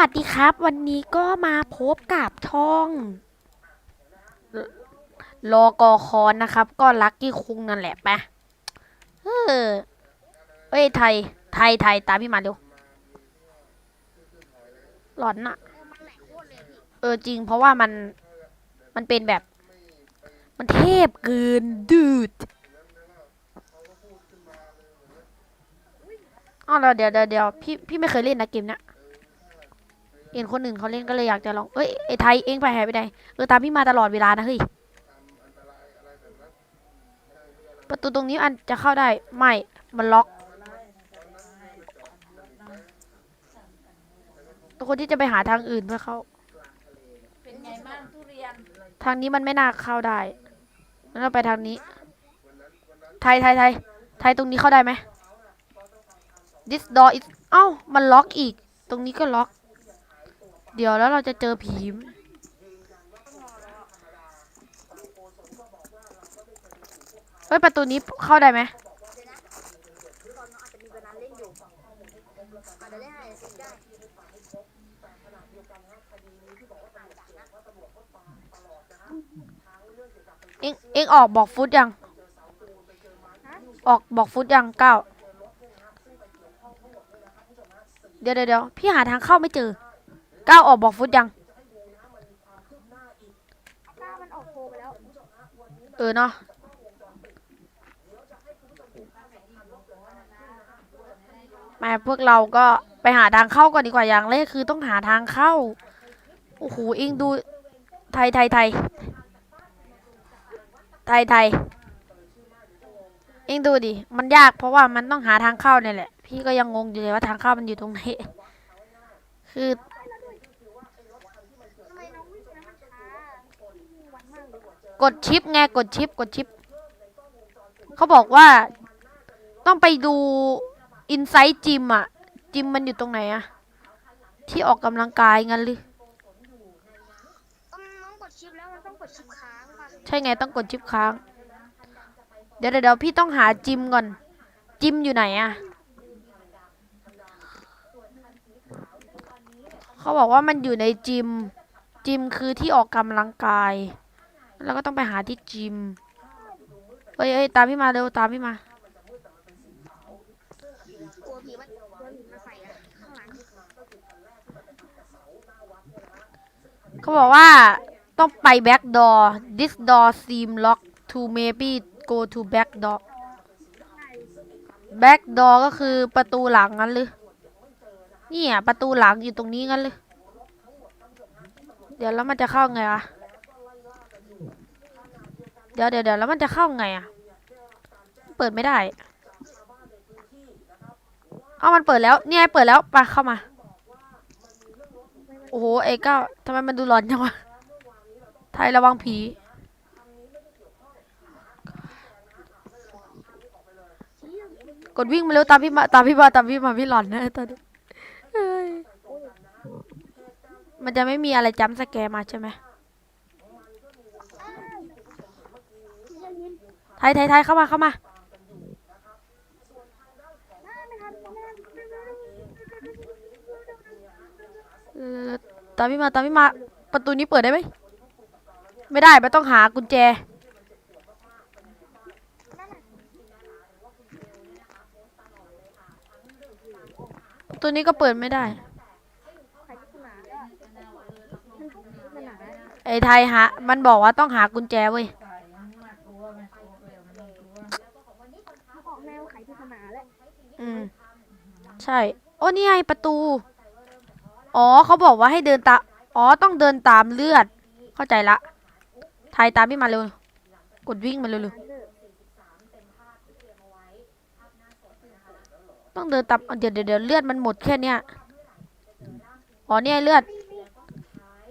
วัสดีครับ วันนี้ก็มาพบกับช่องรอกอคอนนะครับ ก็ลักกี้คุงนั่นแหละไปะเออเอ้ยไทย ไทยไทยตามพี่มาเร็วหลอนอะเออจริงเพราะว่ามันมันเป็นแบบ มันเทพเกินดืดอ๋อเดี๋ยวเดี๋ยวเดี๋ยวพี่พี่ไม่เคยเล่นนะเกมเนี้ย เห็นคนอื่นเขาเล่นก็เลยอยากจะลองเอ้ยไอ้ไทยเองไปหายไปไหนเออตามพี่มาตลอดเวลานะเฮ้ยประตูตรงนี้อันจะเข้าได้ไม่มันล็อกทุกคนที่จะไปหาทางอื่นเพื่อเข้าเป็นไงบ้างทุเรียนทางนี้มันไม่น่าเข้าได้งั้นเราไปทางนี้ ไทยไทยไทยไทยตรงนี้เข้าได้ไหม this door is เอ้ามันล็อกอีก ตรงนี้ก็ล็อก เดี๋ยวแล้วเราจะเจอผีมเฮ้ยประตูนี้เข้าได้ไหมเอ็งเอ็งออกบอกฟุตยัง ออกบอกฟุตยังเก้า เดี๋ยวเดี๋ยวพี่หาทางเข้าไม่เจอ ก้าออกบอกฟุตยังถ้ามันออกโทรไปแล้ว เออเนาะแม่พวกเราก็ไปหาทางเข้าก่อนดีกว่าอย่างแรกคือต้องหาทางเข้า โอ้โหเองดู ไทยไทยไทยไทยไทยเองดูดิ มันยากเพราะว่ามันต้องหาทางเข้าเนี่ยแหละ พี่ก็ยังงงอยู่เลยว่าทางเข้ามันอยู่ตรงไหน คือ ทำไมน้องวิ่งนะมันช้าวันมากเลย กดชิปไงกดชิปกดชิป เขาบอกว่าต้องไปดูอินไซต์จิมอะจิมมันอยู่ตรงไหนอะที่ออกกำลังกายงั้นหรือต้องน้องกดชิปแล้วมันต้องกดชิปค้างค่ะใช่ไงต้องกดชิปค้างเดี๋ยวเดี๋ยวเดี๋ยวพี่ต้องหาจิมก่อน จิมอยู่ไหนอะเขาบอกว่ามันอยู่ในจิม จิมคือที่ออกกำลังกาย แล้วก็ต้องไปหาที่จิมเฮ้ยเฮ้ยตามพี่มาเร็วตามพี่มา กลัวผีมันมาใส่อะข้างหลังเขาบอกว่าต้องไป back door this door seem locked to maybe go to back door back door ก็คือประตูหลังงั้นหรือเนี่ยประตูหลังอยู่ตรงนี้งั้นหรือเดี๋ยวแล้วมันจะเข้าไงวะ เดี๋ยวเดี๋ยวเดี๋ยวแล้วมันจะเข้าไงอะเปิดไม่ได้ เอามันเปิดแล้ว เนี่ยเปิดแล้วไปเข้ามา โอ้โหเอเก้าทำไมมันดูร้อนจังวะ ไทยระวังผี กดวิ่งมาเร็วตามพี่มาตามพี่มาตามพี่มาพี่หลอนนะตอนนี้มันจะไม่มีอะไรจำสแกมาใช่ไหม ไทยไทยไทยเข้ามาเข้ามาตามพี่มาตามพี่มา ประตูนี้เปิดได้ไหมไม่ได้มันต้องหากุญแจตัวนี้ก็เปิดไม่ได้ ไอ้ไทยหามันบอกว่าต้องหากุญแจเว้ย มันออกแนวไขที่ขนาดแหละ อืม ใช่ โอ้นี่ไงประตู อ๋อเขาบอกว่าให้เดินตาอ๋อต้องเดินตามเลือด เข้าใจละไทยตามพี่มาเร็ว กดวิ่งมาเร็วๆต้องเดินตามเดี๋ยวเดี๋ยวเลือดมันหมดแค่เนี้ยอ๋อเนี่ยเลือด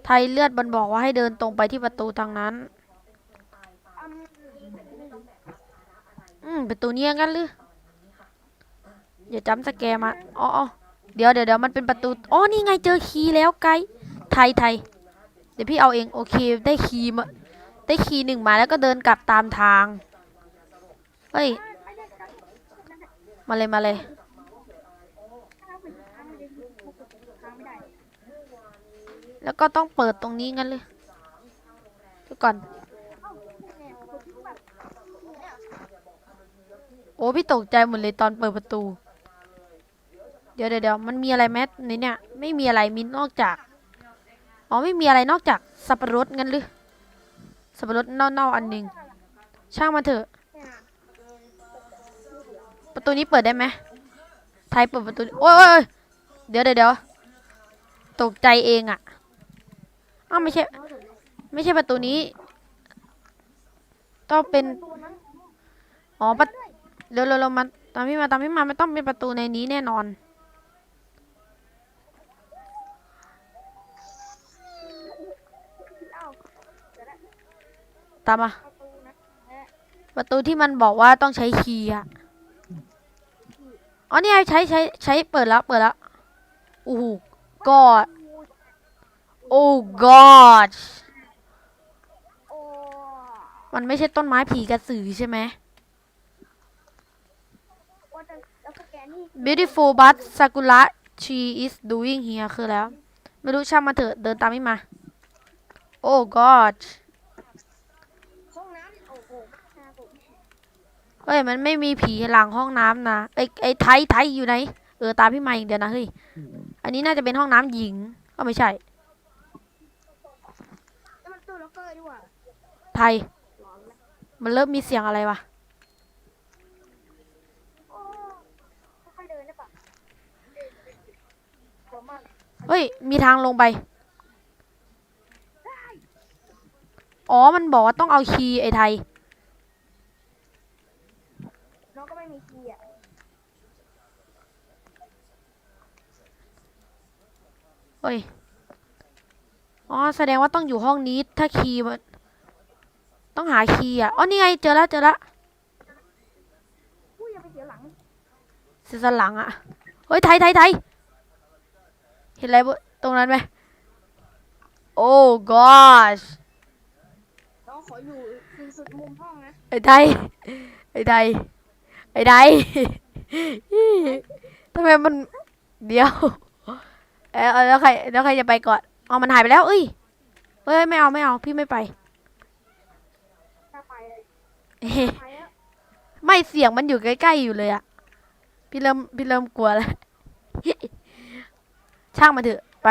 ไทยเลือดมันบอกว่าให้เดินตรงไปที่ประตูทางนั้น อืมประตูเนี้ยงั้นหรือ อย่าจำสแกมาอ๋ออ๋อเดี๋ยวเดี๋ยวเดี๋ยวมันเป็นประตูอ๋อนี่ไงเจอคีย์แล้วไกด์ไทยไทยเดี๋ยวพี่เอาเองโอเคได้คีย์มาได้คีย์หนึ่งมาแล้วก็เดินกลับตามทางเฮ้ยมาเลยมาเลยแล้วก็ต้องเปิดตรงนี้งั้นเลยดี๋ยวก่อน โอ้พี่ตกใจหมดเลยตอนเปิดประตู ดี๋ยวเดี๋ยวเดี๋ยวมันมีอะไรแมสในเนี่ย ไม่มีอะไรมีนอกจาก อ๋อไม่มีอะไรนอกจากสับปะรดงั้นหรือสับปะรดเน่าๆอันหนึ่งช่างมันเถอะ ประตูนี้เปิดได้ไหมไทยเปิดประตูโอ้ยเดี๋ยวเดี๋ยวเดี๋ยวตกใจเองอะอ้าวไม่ใช่ ไม่ใช่ประตูนี้ ต้องเป็น อ๋อประเร็วเร็วเร็วมาตามพี่มาตามพี่มาไม่ต้องเป็นประตูในนี้แน่นอน เอ้า ตามมาประตูนะและประตูที่มันบอกว่าต้องใช้คีย์อะอ๋อนี่ไงใช้ใช้ใช้เปิดแล้วเปิดแล้วโอ้โหกอดโอ้กอดโอ้มันไม่ใช่ต้นไม้ผีกระสือใช่ไหม ว่าจะแล้วสแกนนี่ beautiful but sakura she is doing here คือแล้ว ไม่รู้ช่างมาเถอะเดินตามไม่มา โอ้ god ห้องน้ำโอ้โหครับผม เฮ้ยมันไม่มีผีหลังห้องน้ำนะไอไอไทยไทยอยู่ไหนเออตามพี่มาอีกเดียวนะเฮ้ยอันนี้น่าจะเป็นห้องน้ำหญิงก็ไม่ใช่แล้วมันตู้ล็อกเกอร์ด้วยว่ะไทยหลอนไหมมันเริ่มมีเสียงอะไรวะโอ้ค่อยๆเดินได้ปะกลัวมากเฮ้ย มีทางลงไป อ๋อ มันบอกว่าต้องเอาคีย์ไอไทย น้องก็ไม่มีคีย์อะ เฮ้ย อ๋อ แสดงว่าต้องอยู่ห้องนี้ ถ้าคีย์มันต้องหาคีย์อะ อ๋อ นี่ไง เจอแล้วเจอแล้วอุ้ยอย่าไปเสียหลังเสียสนหลังอะ เฮ้ย ไทยไทยไทยเห็นอะไรบนตรงนั้นไหม โอ้ gosh น้องขออยู่คือสุดมุมห้องนะ ไอ้ไทย ไอ้ไทย ไอ้ไทยทำไมมันเดี๋ยว เอยเอาแล้วใครแล้วใครจะไปก่อนอ๋อมันหายไปแล้วเอ้ยเฮ้ยไม่เอาไม่เอาพี่ไม่ไปถ้าไปเลยเฮ้ไปแล้วไม่เสียงมันอยู่ใกล้ๆอยู่เลยอะพี่เริ่มพี่เริ่มกลัวแล้ว ช่างมาเถอะไป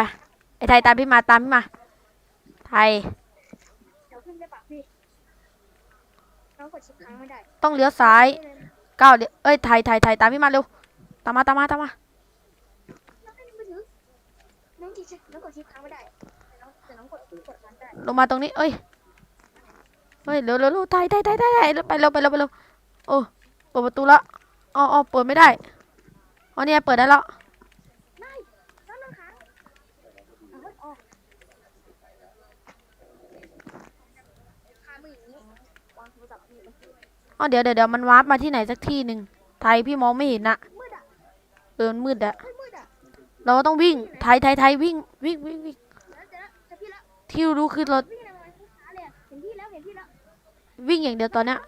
ไอ้ไทยตามพี่มาตามพี่มา ไทยเดี๋ยวขึ้นได้ปะพี่น้องกดชิปค้างไม่ได้ต้องเลี้ยวซ้ายก้าวเลี้ยวเอ้ยไทยไทยไทยตามพี่มาเร็วตามมาตามมาตามมา น้องไม่ได้มือถือน้องกด ชิปน้องกดชิปค้างไม่ได้แต่น้องแต่น้องกดกดค้างได้ลงมาตรงนี้เอ้ยเฮ้ยเร็วเร็วเร็วไทยไทยไทยไทยไทยไปเร็วไปเร็วไปเร็วโอ้เปิดประตูแล้วอ๋ออ๋อเปิดไม่ได้อ๋อเนี่ยเปิดได้แล้วอ๋อเดี๋ยวเดี๋ยวเดี๋ยวมันวาร์ปมาที่ไหนสักที่หนึ่งไทยพี่มองไม่เห็นอะเออมืดอะ เฮ้ยมืดอะเราต้องวิ่งไทยไทยไทยวิ่งวิ่งวิ่งวิ่งแล้วเจอแล้วเจอพี่แล้วที่รู้คือเราวิ่งอะไรมาช้าเลยอะเห็นพี่แล้วเห็นพี่แล้ววิ่งอย่างเดียวตอนเนี้ย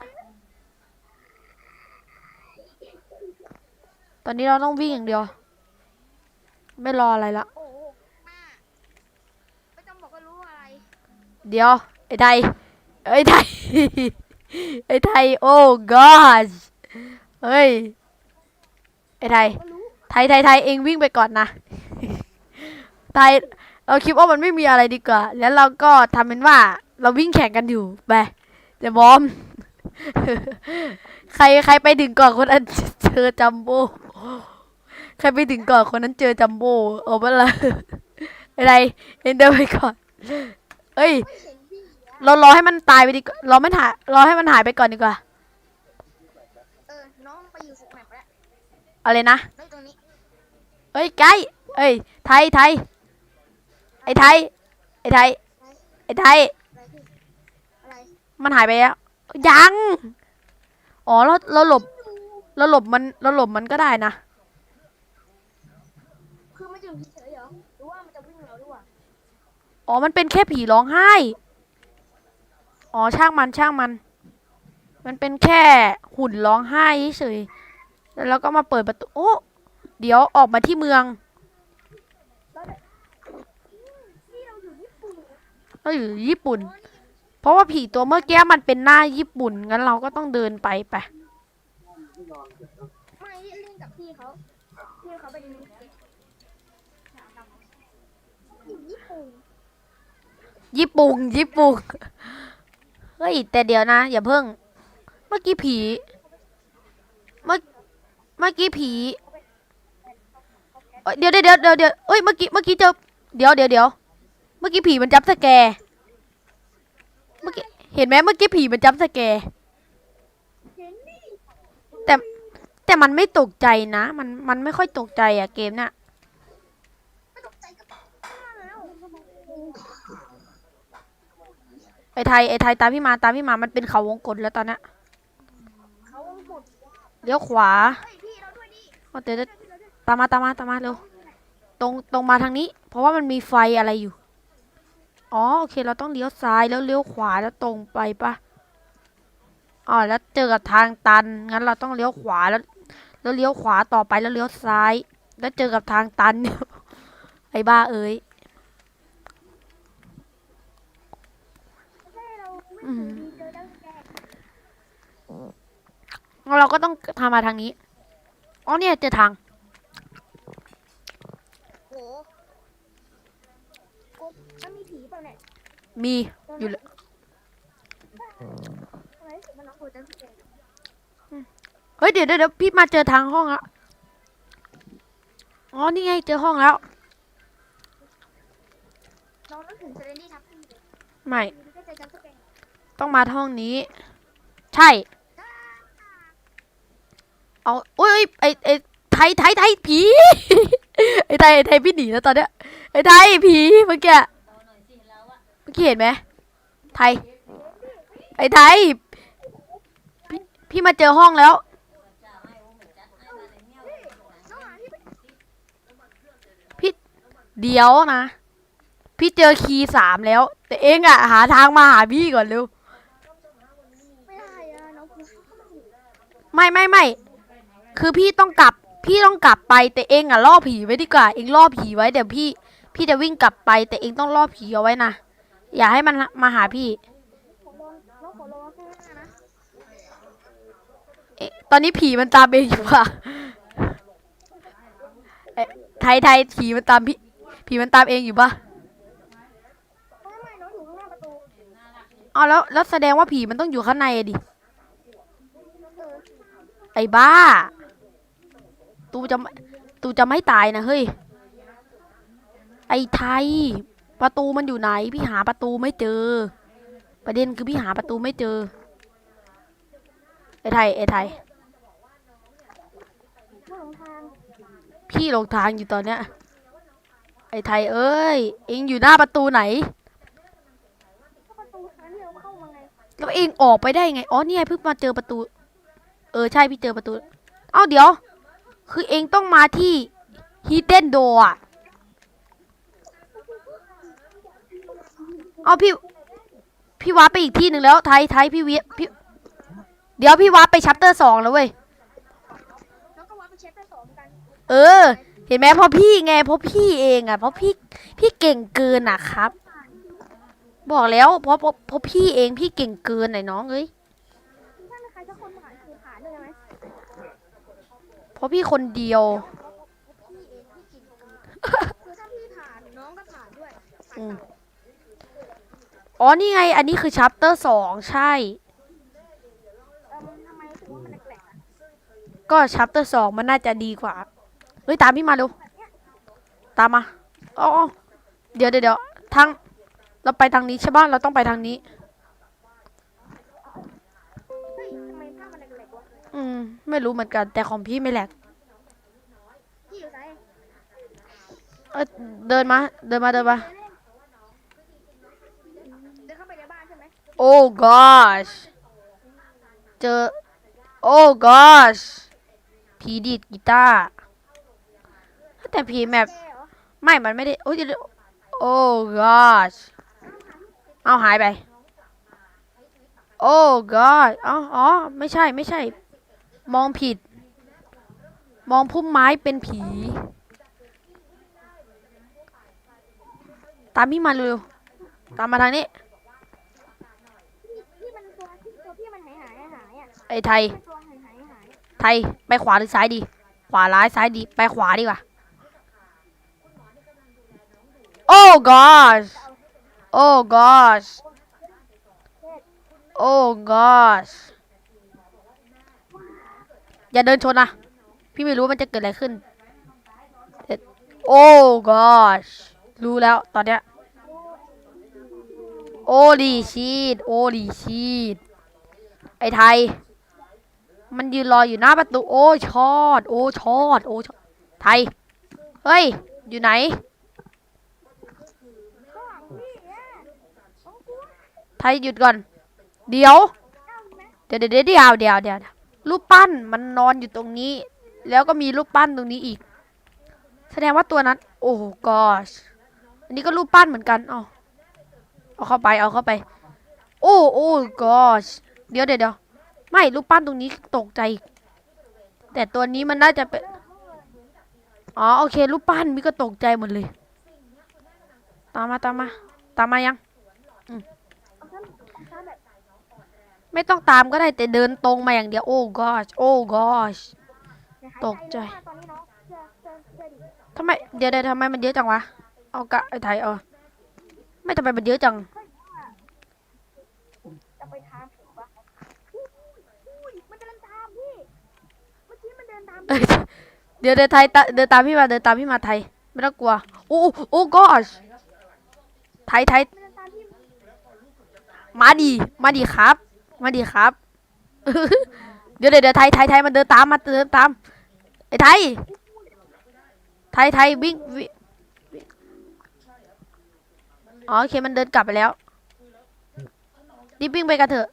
ตอนนี้เราต้องวิ่งอย่างเดียว ไม่รออะไรละโอ้โหมาไม่ต้องบอกว่ารู้อะไรเดี๋ยว ไอ้ไทยไอ้ไทยไอ้ไทยโอ้ gosh เฮ้ย ไอ้ไทยก็รู้ ไทยไทยไทยเองวิ่งไปก่อนนะ ไทยเราคิดว่ามันไม่มีอะไรดีกว่า แล้วเราก็ทำเป็นว่า เราวิ่งแข่งกันอยู่ไปเดี๋ยวบอม ใครใครไปถึงก่อนคนนั้นเจอจัมโบ้ใครไปถึงก่อนคนนั้นเจอจัมโบ้เอาไปละอะไรเอ็นเดินไปก่อน เอ้ยไม่เห็นพี่อะเรารอให้มันตายไปดีกว่าเราไม่ถ่ายรอให้มันหายไปก่อนดีกว่า เออ น้องไปอยู่สุกแมปแล้วอะไรนะแล้วตรงนี้ เอ้ยไกด์เอ้ยไทยไทยไอ้ไทยไอ้ไทยไอ้ไทยมันหายไปแล้วยังอ๋อเราเราหลบเราหลบมันเราหลบมันก็ได้นะคือมันจะเฉยเหรอหรือว่ามันจะวิ่งเราด้วยอ๋อมันเป็นแค่ผีร้องไห้อ๋อช่างมันช่างมัน มันเป็นแค่หุ่นร้องไห้เฉยแล้วเราก็มาเปิดประตูโอ้ เดี๋ยวออกมาที่เมือง เราอยู่ญี่ปุ่น เพราะว่าผีตัวเมื่อกี้มันเป็นหน้าญี่ปุ่น งั้นเราก็ต้องเดินไปไป ไม่เล่นกับพี่เขาพี่เขาเป็นญี่ปุ่นญี่ปุ่นญี่ปุ่นเฮ้ย แต่เดี๋ยวนะ อย่าเพิ่ง เมื่อกี้ผี เมื่อเมื่อกี้ผี เอ้ยเดี๋ยวเดี๋ยวเดี๋ยวเดี๋ยวเดี๋ยวเอ้ยเมื่อกี้เมื่อกี้เจอเดี๋ยวเดี๋ยวเดี๋ยวเมื่อกี้ผีมันจับสแกร์เมื่อกี้เห็นไหมเมื่อกี้ผีมันจับสแกร์เห็นดิแต่แต่มันไม่ตกใจนะ มันมันไม่ค่อยตกใจอะเกมน่ะไม่ตกใจกับป้าแล้วไอไทยไอไทยตามพี่มาตามพี่มามันเป็นเขาวงกตแล้วตอนเนี้ยเขาหมดเลี้ยวขวาเฮ้ยพี่เราด้วยดิเอาเดี๋ยวเดี๋ยวตามมาตามมาตามมาเร็วตรงตรงมาทางนี้ เพราะว่ามันมีไฟอะไรอยู่ อ๋อโอเค เราต้องเลี้ยวซ้ายแล้วเลี้ยวขวาแล้วตรงไปปะอ๋อแล้วเจอกับทางตันงั้นเราต้องเลี้ยวขวาแล้วแล้วเลี้ยวขวาต่อไปแล้วเลี้ยวซ้าย แล้วเจอกับทางตัน ไอ้บ้าเอ้ยเราไม่อืมเจอตั้งแต่งั้นเราก็ต้องทำมาทางนี้ อ๋อเนี่ยเจอทาง โหกูมันมีผีเปล่าเนี่ย มีอยู่เลยทำไมรู้สึกมันน้องโหดจังเฮ้ยเดี๋ยวเดี๋ยวพี่มาเจอทางห้องแล้วอ๋อนี่ไงเจอห้องแล้วไม่ต้องมาห้องนี้ ใช่เอาโอ้ยเอ้ยไอไอไทยไทยไทยผีไอไทยไอไทยพี่หนีแล้วตอนเนี้ยไอไทยผีเมื่อกี้ มื่อกี้เห็นไหมไทย ไอ้ไทยพี่พี่มาเจอห้องแล้ว พี่เดี๋ยวนะ พี่เจอคีย์สามแล้ว แต่เองอะหาทางมาหาพี่ก่อนเร็ว ไม่ได้อะน้องกูไม่ไม่ไม่ คือพี่ต้องกลับ พี่ต้องกลับไป แต่เองอะล่อผีไว้ดีกว่า เองล่อผีไว้เดี๋ยวพี่ พี่จะวิ่งกลับไป แต่เองต้องล่อผีเอาไว้นะ อย่าให้มันมาหาพี่ขอลงน้องขอลงข้างหน้านะเอ๊ะตอนนี้ผีมันตามเองอยู่ป่ะเอ๊ะไทยไทยผีมันตามพี่ผีมันตามเองอยู่ป่ะไม่ไม่น้องอยู่ข้างหน้าประตูเอาแล้วแล้วแสดงว่าผีมันต้องอยู่ข้างในอะดิ ไอ้บ้า ตูจะไม่ตูจะไม่ตายนะเฮ้ย ไอ้ไทย ประตูมันอยู่ไหน พี่หาประตูไม่เจอ ประเด็นคือพี่หาประตูไม่เจอไอ้ไทยไอ้ไทยพี่หลงทางอยู่ตอนเนี้ยไอ้ไทยเอ้ยเอ็งอยู่หน้าประตูไหนแล้วเอ็งออกไปได้ไง อ๋อเนี่ยเพิ่งมาเจอประตู เออใช่พี่เจอประตู เอ้าเดี๋ยว คือเอ็งต้องมาที่ hidden door อะ เอาพี่ พี่ว้าร์ปไปอีกที่หนึ่งแล้ว ไทยไทยพี่เวียพี่ เดี๋ยวพี่ว้าร์ปไปชัปเตอร์สองแล้วเว้ยน้องก็วัดไปเช็คไปสองกันเออ เห็นไหมเพราะพี่ไงเพราะพี่เองอะเพราะพี่พี่เก่งเกินอะครับ บอกแล้วเพราะเพราะเพราะพี่เองพี่เก่งเกินไอ้น้องเอ้ยถ้ามีใครสักคนผ่านคือผ่านได้ไหมเพราะพี่คนเดียว พี่เองพี่กินคือถ้าพี่ผ่านน้องก็ผ่านด้วยอืม อ๋อ นี่ไง อันนี้คือชัปเตอร์สองใช่ ก็ชัปเตอร์สองมันน่าจะดีกว่า เฮ้ย ตามพี่มาเร็ว ตามมาอ๋อเดี๋ยวเดี๋ยวทาง เราไปทางนี้ใช่ป่ะ เราต้องไปทางนี้ อืม ไม่รู้เหมือนกัน แต่ของพี่ไม่แหลกเออเดินมา เดินมา เดินมา เดินเข้าไปในบ้านใช่ไหมโอ้ gosh เจอโอ้ gosh ผีดีดกีตาร์แต่ผีแมปไม่มันไม่ได้ โอ้ยเดี๋ยโอ้ gosh เอาหายไปโอ้ god อ๋ออ๋อ ไม่ใช่ไม่ใช่ มองผิด มองพุ่มไม้เป็นผี ตามพี่มาเร็วตามมาทางนี้ พี่พี่มันตัวที่ตัวพี่มันหายหายหายอะ ไอ้ไทย ไทยไปขวาหรือซ้ายดี ขวาร้ายซ้ายดี ไปขวาดีกว่า โอ้ gosh โอ้ gosh โอ้ gosh อย่าเดินชนนะ พี่ไม่รู้มันจะเกิดอะไรขึ้น โอ้ gosh รู้แล้วตอนเนี้ยโอ้ดีชีดโอ้ดีชีดไอ้ไทย มันยืนรออยู่หน้าประตู โอ้ชอด โอ้ชอด โอ้ชอด ไทย เฮ้ย อยู่ไหน ไทยหยุดก่อน เดี๋ยว เดี๋ยวเดี๋ยวเดี๋ยวเดี๋ยวเดี๋ยวรูปปั้นมันนอนอยู่ตรงนี้ แล้วก็มีรูปปั้นตรงนี้อีก แสดงว่าตัวนั้น โอ้กอชอันนี้ก็รูปปั้นเหมือนกันเอาเอาเข้าไป เอาเข้าไป โอ้โอ้กอชเดี๋ยวเดี๋ยวเดี๋ยว ไม่รูปปั้นตรงนี้ตกใจแต่ตัวนี้มันน่าจะเป็น อ๋อโอเครูปปั้นมีก็ตกใจหมดเลย ตามมาตามมา ตามมายัง ไม่ต้องตามก็ได้แต่เดินตรงมาอย่างเดียว โอ้ gosh โอ้ gosh อย่าหายตกใจทำไม เดี๋ยวเดี๋ยวทำไมมันเยอะจังวะ เอากะไอ้ไทยเอา ไม่ทำไมมันเยอะจัง จะไปทางผมปะอุ้ยอุ้ยมันกำลังตามพี่ เมื่อกี้มันเดินตาม เอ้ย เดี๋ยวเดี๋ยวไทยตะเดินตามพี่มาเดินตามพี่มาไทยไม่ต้องกลัวโอ้โอ้โอ้ gosh ไทยไทยมาดีมาดีครับ มาดีครับ เดี๋ยวเดี๋ยวไทยไทยไทยมันเดินตามมาเดินตามไอ้ไทยไทยไทยวิ่งวิ่งวิ่งอ๋อโอเคมันเดินกลับไปแล้วรีบวิ่งไปกันเถอะ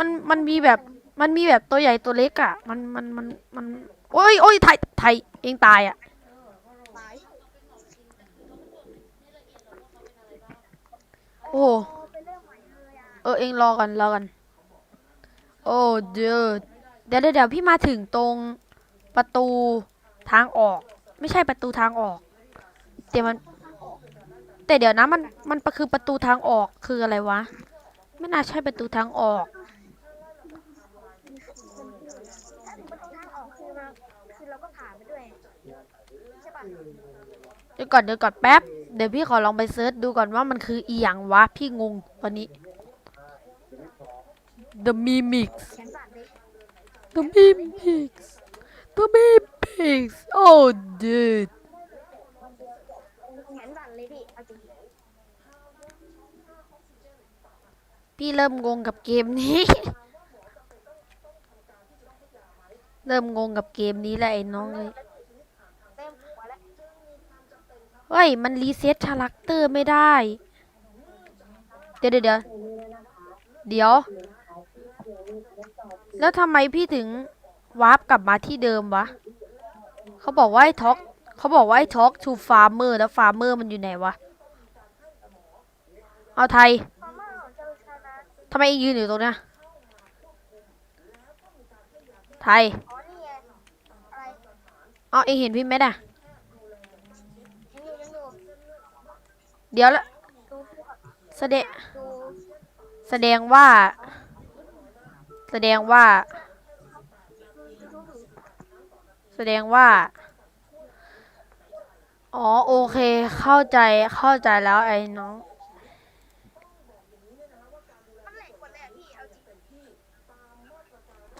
มันมันมีแบบมันมีแบบตัวใหญ่ตัวเล็กอะ มันมันมันมันโอ้ยโอ้ยไทยไทยเองตายอะโอ้โอ้ไปเริ่มใหเออเองรอกันรอกัน โอ้เดือดเดี๋ยวเดี๋ยวเดี๋ยวพี่มาถึงตรงประตูทางออก ไม่ใช่ประตูทางออกแต่มัน แต่เดี๋ยวนะมันมันคือประตูทางออกคืออะไรวะ ไม่น่าใช่ประตูทางออก ถ้าถึงประตูทางออกคือเราคือเราก็ผ่านไปด้วย ใช่ปะ เดี๋ยวก่อนเดี๋ยวก่อนแป๊บ เดี๋ยวพี่ขอลองไปเซิร์ชดูก่อนว่ามันคืออีหยังวะ พี่งงตอนนี้ The Mimics The Mimics The Mimics Oh dude พี่เริงพี่เริ่มงงกับเกมนี้ เริ่มงงกับเกมนี้แล้วไอ้น้องเลย เต็มหัวแล้ว เฮ้ย มันรีเซ็ตชารักเตอร์ไม่ได้ เดี๋ยวเดี๋ยวเดี๋ยวเดี๋ยว แล้วทำไมพี่ถึงวาร์ปกลับมาที่เดิมวะ เขาบอกว่าให้ท็อกเขาบอกว่าให้ท็อกทูฟาร์เมอร์แล้วฟาร์เมอร์มันอยู่ไหนวะ เอาไทยฟอร์เมอร์เจอชนะทำไมเองยืนอยู่ตรงเนี้ยไทย อ๋อนี่ไงอะไรเอาเองเห็นพี่ไหมน่ะ ยังอยู่ยังอยู่ เดี๋ยวละแสดงแสดงว่า แสดงว่า แสดงว่า อ๋อโอเคเข้าใจเข้าใจแล้วไอ้น้อง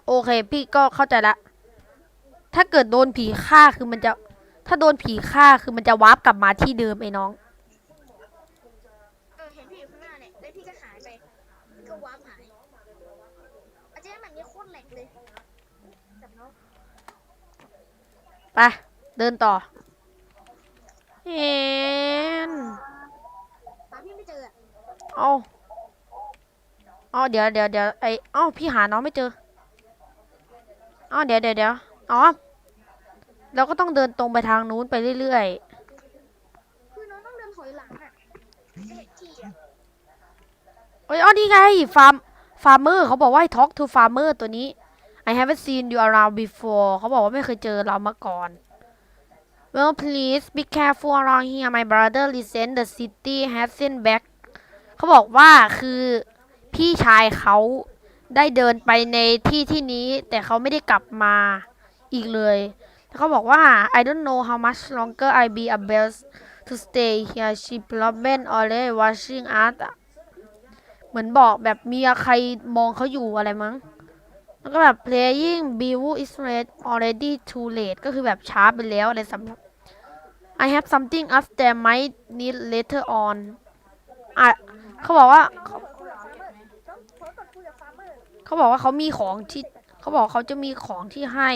โอเค พี่ก็เข้าใจละ ถ้าเกิดโดนผีฆ่าคือมันจะ ถ้าโดนผีฆ่าคือมันจะวาร์ปกลับมาที่เดิมไอ้น้อง เออเห็นพี่อยู่ข้างหน้าเนี่ยแล้วพี่ก็หายไปก็วาร์ปหายอาจารย์แบบนี้โคตรแหลกเลยจับเนาะ ไป เดินต่อเอ็นตามพี่ไม่เจออะเอาเอาเดี๋ยวเดี๋ยวเดี๋ยวไอเอ้าพี่หาน้องไม่เจอเอ้าเดี๋ยวเดี๋ยวเดี๋ยวอ๋อเราก็ต้องเดินตรงไปทางนู้นไปเรื่อยคือน้องต้องเดินถอยหลังอะจะเห็นที่อะๆเอ้ยอ๋อนี่ไงฟาร์มฟาร์เมอร์เขาบอกว่าให้ talk to farmer ตัวนี้ I haven't seen you around before เขาบอกว่าไม่เคยเจอเรามาก่อน Well please be careful around here my brother listen the city hasn't back เขาบอกว่าคือพี่ชายเขาได้เดินไปในที่ที่นี้ แต่เขาไม่ได้กลับมาอีกเลยแล้วเขาบอกว่า I don't know how much longer I be able to stay here she probably already watching us เหมือนบอกแบบมีใครมองเขาอยู่อะไรมั้ง แล้วก็แบบ playing bill is late already too late ก็คือแบบช้าไปแล้วอะไรสำหรับ I have something else that might need later on อะเขาบอกว่าเขาบอกคุยกับฟาร์เมอร์เขาเขากดคุยกับฟาร์เมอร์เขาบอกว่าเขามีของที่เขาบอกเขาจะมีของที่ให้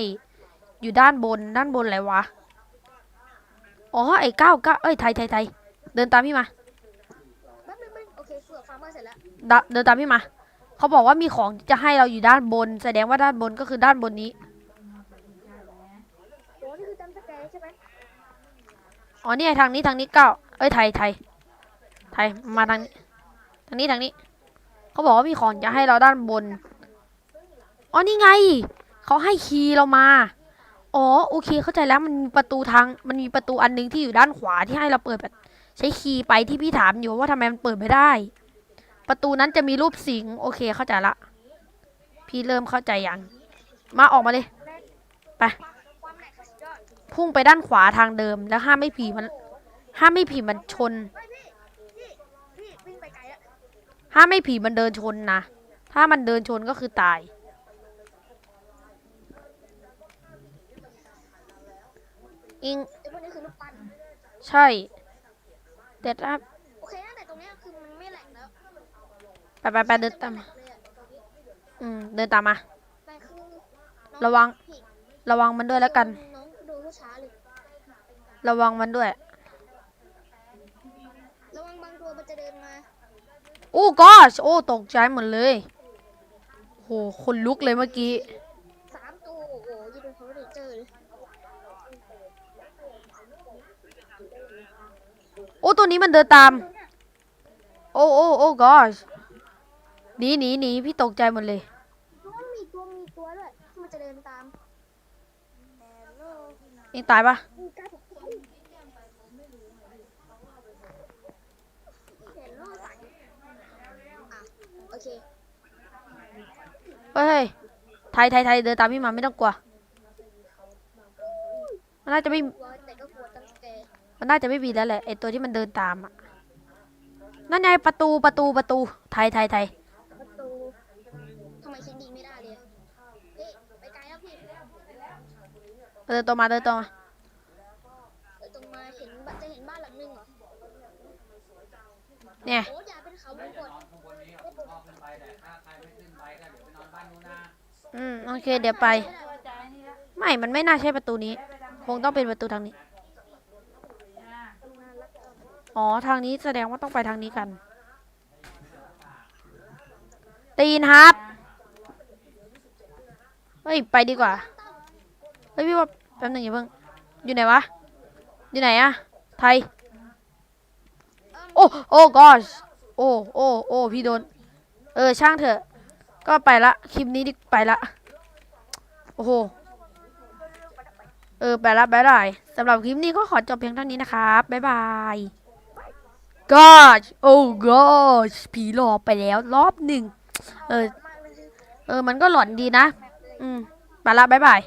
อยู่ด้านบนด้านบนอะไรวะ อ๋อไอ้เก้าเก้าเอ้ยไทยไทยไทยเดินตามพี่มาแป๊บนึงแป๊บนึงโอเคคุยกับฟาร์เมอร์เสร็จแล้วเดนเดินตามพี่มา เขาบอกว่ามีของจะให้เราอยู่ด้านบน แสดงว่าด้านบนก็คือด้านบนนี้ โอ้นี่คือจำสแกร์ใช่ไหมอ๋อเนี่ยทางนี้ทางนี้เก้าเอ้ยไทยไทยไทยมาทางนี้ ทางนี้ทางนี้ เขาบอกว่ามีของจะให้เราด้านบน อ๋อนี่ไง เขาให้คีย์เรามา อ๋อโอเคเข้าใจแล้วมันมีประตูทาง มันมีประตูอันหนึงที่อยู่ด้านขวาที่ให้เราเปิดแบบใช้คีย์ไปที่พี่ถามอยู่ว่าทำไมมันเปิดไม่ได้ ประตูนั้นจะมีรูปสิงโอเคเข้าใจละ พี่เริ่มเข้าใจยัง มาออกมาเลย ไป พุ่งไปด้านขวาทางเดิมแล้วห้ามไม่ผีมัน ห้ามไม่ผีมันชน ห้ามไม่ผีมันเดินชนนะ ถ้ามันเดินชนก็คือตาย อิงไอ้พวกนี้คือลูกปั้นใช่แต่ถ้า ไปไปไปเดินตามมาเลยอะอืมเดินตามมาแต่คือน้อระวังพี่ระวังมันด้วยแล้วกัน น้องดูช้าเลยระวังมันด้วย ระวังบางตัวมันจะเดินมาโอ้ก็โอ้ตกใจหมดเลยโหคนลุกเลยเมื่อกี้ สามตัวโอ้โหยี่เป็นเขาเรเจอร์เลยโอ้ตัวนี้มันเดินตาม โอ้โอ้โอ้ gosh หนีหนีหนีพี่ตกใจหมดเลยตัวมีตัวมีตัวด้วยที่มันจะเดินตามแฮลโลเองตายปะมีกล้าถูกตัวแฮลโลใส่อะโอเคเฮ้ยเฮ้ยไทยไทยไทยเดินตามพี่มาไม่ต้องกลัว มันน่าจะไม่ กลัวแต่ก็กลัวตั้งแต่มันน่าจะไม่มีแล้วแหละไอตัวที่มันเดินตามอะ นั่นไงประตูประตูประตู ไทยไทยไทย ประตูทำไมคิดดีไม่ได้เลยอะเฮ้ยไปไกลแล้วพี่ เดินตรงมาเดินตรงมาเออตรงมาเห็นบ้านจะเห็นบ้านหลังนึงเหรอเนี่ยโอ้ยาเป็นเขาบุกดอืมโอเค เดี๋ยวไป ไม่มันไม่น่าใช่ประตูนี้ คงต้องเป็นประตูทางนี้ อ๋อทางนี้แสดงว่าต้องไปทางนี้กัน ตีนครับ เฮ้ย ไปดีกว่า เฮ้ยพี่ว่าแป๊บนึงอย่าเพิ่ง อยู่ไหนวะ อยู่ไหนอะไทย โอ้โอ้ gosh โอ้โอ้โอ้พี่โดน เออช่างเถอะ ก็ไปละคลิปนี้ดิไปละ โอ้โห เออไปละบ๊ายบายสำหรับคลิปนี้ก็ขอจบเพียงเท่านี้นะครับ บ๊ายบาย gosh โอ้ gosh ผีหลอกไปแล้วรอบหนึ่ง เออ เออ มันก็หลอนดีนะ อืมไปละ บ๊ายบาย